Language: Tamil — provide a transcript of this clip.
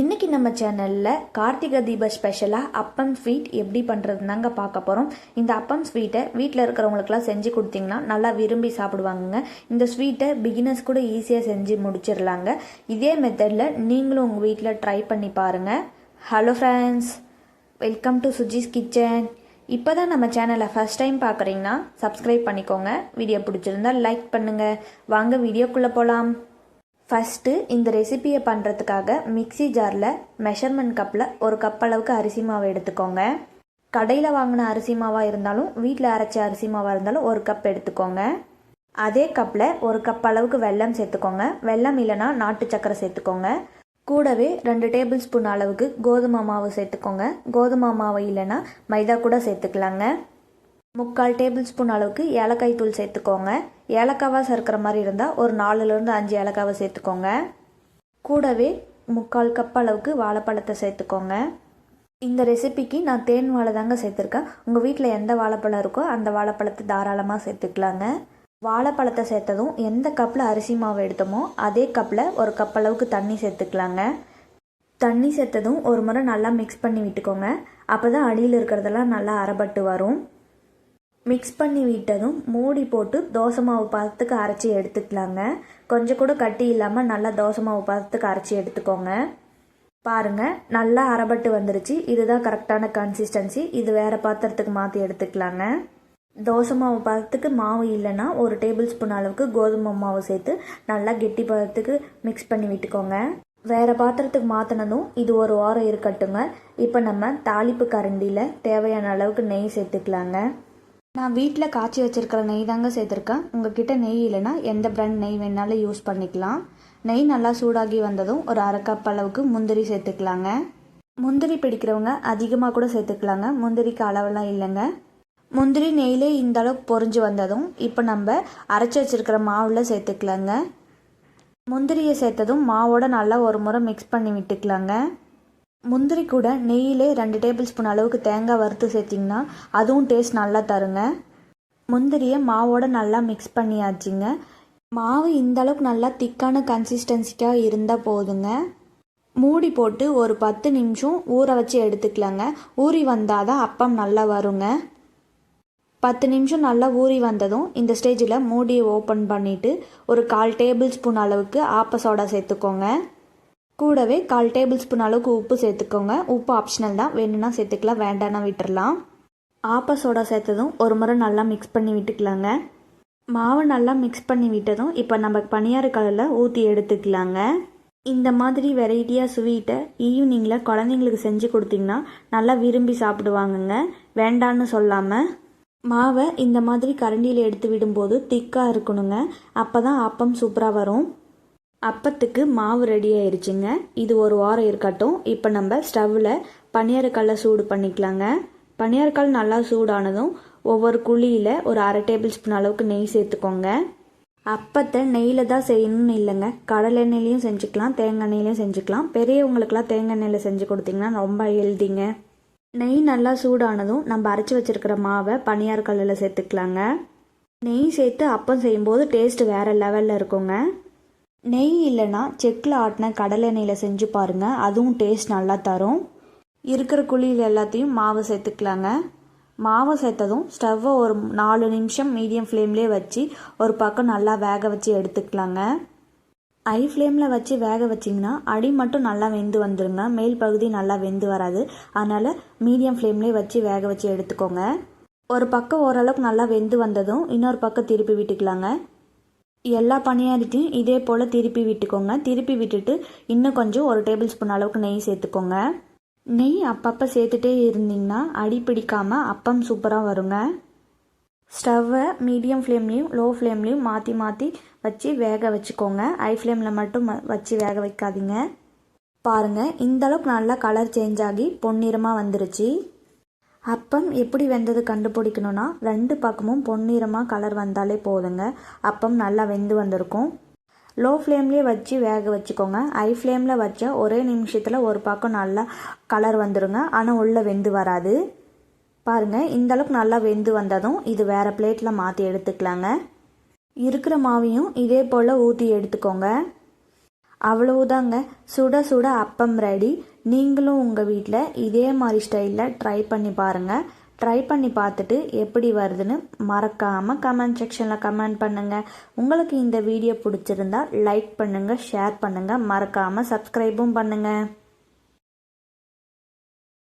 இன்றைக்கி நம்ம சேனலில் கார்த்திகை தீப ஸ்பெஷலாக அப்பம் ஸ்வீட் எப்படி பண்ணுறதுனாங்க பார்க்க போகிறோம் இந்த அப்பம் ஸ்வீட்டை வீட்டில் இருக்கிறவங்களுக்குலாம் செஞ்சு கொடுத்தீங்கன்னா நல்லா விரும்பி சாப்பிடுவாங்கங்க. இந்த ஸ்வீட்டை பிகினர்ஸ் கூட ஈஸியாக செஞ்சு முடிச்சிடலாங்க. இதே மெத்தடில் நீங்களும் உங்கள் வீட்டில் ட்ரை பண்ணி பாருங்கள் hello friends welcome to Suji's kitchen இப்போ தான் நம்ம சேனலை ஃபஸ்ட் டைம் பார்க்குறீங்கன்னா சப்ஸ்கிரைப் பண்ணிக்கோங்க. வீடியோ பிடிச்சிருந்தா லைக் பண்ணுங்கள் வாங்க வீடியோக்குள்ளே போகலாம் ஃபஸ்ட்டு இந்த ரெசிபியை பண்ணுறதுக்காக மிக்ஸி ஜாரில் மெஷர்மெண்ட் கப்பில் ஒரு கப் அளவுக்கு அரிசி மாவு எடுத்துக்கோங்க. கடையில் வாங்கின அரிசி மாவாக இருந்தாலும் வீட்டில் அரைச்ச அரிசி மாவாக இருந்தாலும் ஒரு கப் எடுத்துக்கோங்க. அதே கப்பில் ஒரு கப் அளவுக்கு வெல்லம் சேர்த்துக்கோங்க. வெல்லம் இல்லைன்னா நாட்டு சக்கரை சேர்த்துக்கோங்க. கூடவே ரெண்டு டேபிள் ஸ்பூன் அளவுக்கு கோதுமை மாவு சேர்த்துக்கோங்க. கோதுமை மாவு இல்லைன்னா மைதா கூட சேர்த்துக்கலாங்க. முக்கால் டேபிள் ஸ்பூன் அளவுக்கு ஏலக்காய் தூள் சேர்த்துக்கோங்க. ஏலக்காவாக சேர்க்குற மாதிரி இருந்தால் ஒரு நாலுலேருந்து அஞ்சு ஏலக்காவை சேர்த்துக்கோங்க. கூடவே முக்கால் கப் அளவுக்கு வாழைப்பழத்தை சேர்த்துக்கோங்க. இந்த ரெசிபிக்கு நான் தேன் வாழை தாங்க சேர்த்துருக்கேன். உங்கள் வீட்டில் எந்த வாழைப்பழம் இருக்கோ அந்த வாழைப்பழத்தை தாராளமாக சேர்த்துக்கலாங்க. வாழைப்பழத்தை சேர்த்ததும் எந்த கப்பில் அரிசி மாவு எடுத்தோமோ அதே கப்பில் ஒரு கப் அளவுக்கு தண்ணி சேர்த்துக்கலாங்க. தண்ணி சேர்த்ததும் ஒரு முறை நல்லா மிக்ஸ் பண்ணி விட்டுக்கோங்க. அப்போ தான் அடியில் இருக்கிறதெல்லாம் நல்லா அரைபட்டு வரும். மிக்ஸ் பண்ணி விட்டதும் மூடி போட்டு தோசை மாவு பதத்துக்கு அரைச்சி எடுத்துக்கலாங்க. கொஞ்சம் கூட கட்டி இல்லாமல் நல்லா தோசை மாவு பதத்துக்கு அரைச்சி எடுத்துக்கோங்க. பாருங்கள் நல்லா அரைபட்டு வந்துருச்சு. இதுதான் கரெக்டான கன்சிஸ்டன்சி இது வேறு பாத்திரத்துக்கு மாற்றி எடுத்துக்கலாங்க. தோசை மாவு பதத்துக்கு மாவு இல்லைன்னா ஒரு டேபிள் ஸ்பூன் அளவுக்கு கோதுமை மாவு சேர்த்து நல்லா கெட்டி பதத்துக்கு மிக்ஸ் பண்ணி விட்டுக்கோங்க. வேறு பாத்திரத்துக்கு மாற்றினதும் இது ஒரு வாரம் இருக்கட்டுங்க. இப்போ நம்ம தாளிப்பு கரண்டியில் தேவையான அளவுக்கு நெய் சேர்த்துக்கலாங்க. நான் வீட்டில் காய்ச்சி வச்சுருக்கிற நெய் தாங்க சேர்த்துருக்கேன். உங்ககிட்ட நெய் இல்லைன்னா எந்த பிராண்ட் நெய் வேணாலும் யூஸ் பண்ணிக்கலாம். நெய் நல்லா சூடாகி வந்ததும் ஒரு அரை கப் அளவுக்கு முந்திரி சேர்த்துக்கலாங்க. முந்திரி பிடிக்கிறவங்க அதிகமாக கூட சேர்த்துக்கலாங்க. முந்திரிக்கு அளவெல்லாம் இல்லைங்க. முந்திரி நெய்லே இந்த அளவுக்கு பொறிஞ்சு வந்ததும் இப்போ நம்ம அரைச்சி வச்சிருக்கிற மாவில் சேர்த்துக்கலாங்க. முந்திரியை சேர்த்ததும் மாவோட நல்லா ஒரு முறை மிக்ஸ் பண்ணி விட்டுக்கலாங்க. முந்திரி கூட நெய்யிலே ரெண்டு டேபிள் ஸ்பூன் அளவுக்கு தேங்காய் வறுத்து சேர்த்திங்கன்னா அதுவும் டேஸ்ட் நல்லா தருங்க. முந்திரியை மாவோட நல்லா மிக்ஸ் பண்ணியாச்சுங்க. மாவு இந்த அளவுக்கு நல்லா திக்கான கன்சிஸ்டன்சிக்காக இருந்தால் போதுங்க. மூடி போட்டு ஒரு பத்து நிமிஷம் ஊற வச்சு எடுத்துக்கலாங்க. ஊறி வந்தால் தான் அப்பம் நல்லா வருங்க. பத்து நிமிஷம் நல்லா ஊறி வந்ததும் இந்த ஸ்டேஜில் மூடியை ஓப்பன் பண்ணிவிட்டு ஒரு கால் டேபிள் ஸ்பூன் அளவுக்கு ஆப்ப சோடா சேர்த்துக்கோங்க. கூடவே கால் டேபிள் ஸ்பூன் அளவுக்கு உப்பு சேர்த்துக்கோங்க. உப்பு ஆப்ஷனல் தான். வேணும்னா சேர்த்துக்கலாம் வேண்டாம்னா விட்டுடலாம் ஆப்ப சோடா சேர்த்ததும் ஒரு முறை நல்லா மிக்ஸ் பண்ணி விட்டுக்கலாங்க. மாவை நல்லா மிக்ஸ் பண்ணி விட்டதும் இப்போ நம்ம பனியார் கலரில் ஊற்றி எடுத்துக்கலாங்க. இந்த மாதிரி வெரைட்டியாக ஸ்வீட்டை ஈவினிங்கில் குழந்தைங்களுக்கு செஞ்சு கொடுத்தீங்கன்னா நல்லா விரும்பி சாப்பிடுவாங்கங்க. வேண்டான்னு சொல்லாமல் மாவை இந்த மாதிரி கரண்டியில் எடுத்து விடும்போது திக்காக இருக்கணுங்க. அப்போ தான் அப்பம் சூப்பராக வரும். அப்பத்துக்கு மாவு ரெடி ஆயிருச்சுங்க. இது ஒரு வாரம் இருக்கட்டும். இப்போ நம்ம ஸ்டவ்வில் பனியாரக்கல்லை சூடு பண்ணிக்கலாங்க. பனியாரக்கால் நல்லா சூடானதும் ஒவ்வொரு குழியில் ஒரு அரை டேபிள் ஸ்பூன் அளவுக்கு நெய் சேர்த்துக்கோங்க. அப்பத்தை நெய்யில் தான் செய்யணும்னு இல்லைங்க. கடலை எண்ணெயிலையும் செஞ்சுக்கலாம் தேங்காய் எண்ணெயிலையும் செஞ்சுக்கலாம். பெரியவங்களுக்கெல்லாம் தேங்காய் எண்ணெயில் செஞ்சு கொடுத்தீங்கன்னா ரொம்ப ஹெல்திங்க நெய் நல்லா சூடானதும் நம்ம அரைச்சி வச்சிருக்கிற மாவை பனியார் கல்லில் சேர்த்துக்கலாங்க. நெய் சேர்த்து அப்பம் செய்யும்போது டேஸ்ட் வேறு லெவலில் இருக்குங்க. நெய் இல்லைன்னா செக்கில் ஆட்டின கடலை எண்ணெயில் செஞ்சு பாருங்கள் அதுவும் டேஸ்ட் நல்லா தரும். இருக்கிற குழியில் எல்லாத்தையும் மாவு சேர்த்துக்கலாங்க. மாவு சேர்த்ததும் ஸ்டவ்வை ஒரு நாலு நிமிஷம் மீடியம் ஃப்ளேம்லேயே வச்சு ஒரு பக்கம் நல்லா வேக வச்சு எடுத்துக்கலாங்க. ஐ ஃப்ளேமில் வச்சு வேக வச்சிங்கன்னா அடி மட்டும் நல்லா வெந்து வந்துடுங்க மேல் பகுதி நல்லா வெந்து வராது. அதனால் மீடியம் ஃப்ளேம்லேயே வச்சு வேக வச்சு எடுத்துக்கோங்க. ஒரு பக்கம் ஓரளவுக்கு நல்லா வெந்து வந்ததும் இன்னொரு பக்கம் திருப்பி விட்டுக்கலாங்க. எல்லா பணியாரத்தையும் இதே போல் திருப்பி விட்டுக்கோங்க. திருப்பி விட்டுட்டு இன்னும் கொஞ்சம் ஒரு டேபிள் ஸ்பூன் அளவுக்கு நெய் சேர்த்துக்கோங்க. நெய் அப்பப்போ சேர்த்துட்டே இருந்தீங்கன்னா அடி பிடிக்காமல் அப்பம் சூப்பராக வருங்க. ஸ்டவ்வை மீடியம் ஃப்ளேம்லேயும் லோ ஃப்ளேம்லேயும் மாற்றி மாற்றி வச்சு வேக வச்சுக்கோங்க. ஐ ஃப்ளேமில் மட்டும் வச்சு வேக வைக்காதீங்க. பாருங்கள் இந்தளவுக்கு நல்லா கலர் சேஞ்ச் ஆகி பொன்னிறமாக வந்துருச்சு. அப்பம் எப்படி வெந்தது கண்டுபிடிக்கணும்னா ரெண்டு பக்கமும் பொன்னிறமாக கலர் வந்தாலே போதுங்க. அப்பம் நல்லா வெந்து வந்திருக்கும். லோ ஃப்ளேம்லேயே வச்சு வேக வச்சுக்கோங்க. ஐ ஃப்ளேமில் வச்சா ஒரே நிமிஷத்தில் ஒரு பக்கம் நல்லா கலர் வந்துடுங்க ஆனால் உள்ளே வெந்து வராது. பாருங்கள் இந்தளவுக்கு நல்லா வெந்து வந்ததும் இது வேறு பிளேட்டில் மாற்றி எடுத்துக்கலாங்க. இருக்கிற மாவையும் இதே போல் ஊற்றி எடுத்துக்கோங்க. அவ்வளவுதாங்க. சுட சுட அப்பம் ரெடி நீங்களும் உங்கள் வீட்டில் இதே மாதிரி ஸ்டைலில் ட்ரை பண்ணி பாருங்கள் ட்ரை பண்ணி பார்த்துட்டு எப்படி வருதுன்னு மறக்காமல் கமெண்ட் செக்ஷனில் கமெண்ட் பண்ணுங்கள் உங்களுக்கு இந்த வீடியோ பிடிச்சிருந்தா லைக் பண்ணுங்கள் ஷேர் பண்ணுங்கள் மறக்காமல் சப்ஸ்கிரைபும் பண்ணுங்கள்